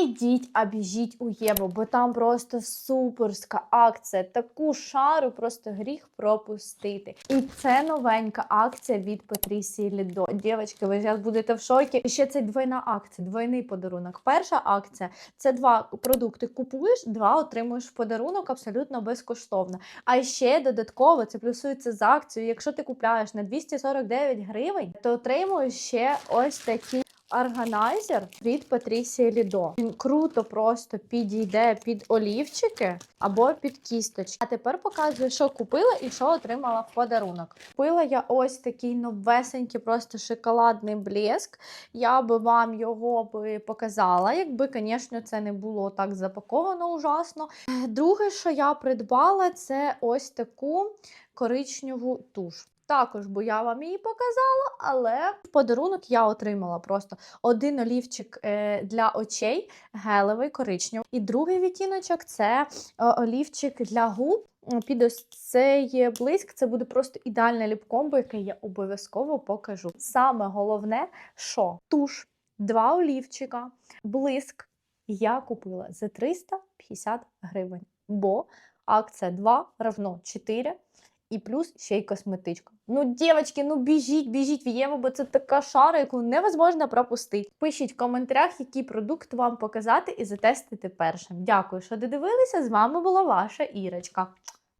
Не йдіть, а біжіть у Єву, бо там просто суперська акція. Таку шару просто гріх пропустити. І це новенька акція від Патрісії Лідо. Дівчатки, ви зараз будете в шокі. І ще це двойна акція, двойний подарунок. Перша акція це два продукти купуєш, два отримуєш в подарунок абсолютно безкоштовно. А ще додатково це плюсується з акцією. Якщо ти купляєш на 249 гривень, то отримуєш ще ось такі. Органайзер від Патрісії Лідо. Він круто просто підійде під олівчики або під кісточки. А тепер показую, що купила і що отримала в подарунок. Купила я ось такий новесенький, просто шоколадний блеск. Я би вам його би показала, якби, звісно, це не було так запаковано ужасно. Е, Друге, що я придбала, це ось таку коричневу туш. Також, бо я вам її показала, але в подарунок я отримала просто один олівчик е, для очей, гелевий коричневий. І другий відтіночок це е, олівчик для губ. Під ось цей блиск це буде просто ідеальне ліпкомбо, яке я обов'язково покажу. Саме головне, що туш, два олівчика, блиск я купила за 350 гривень, бо акція 2 равно 4 і плюс ще й косметичка. Ну, дівчатки, ну біжіть, біжіть в Єву, бо це така шара, яку невозможно пропустити. Пишіть в коментарях, який продукт вам показати і затестити першим. Дякую, що додивилися. З вами була ваша Ірочка.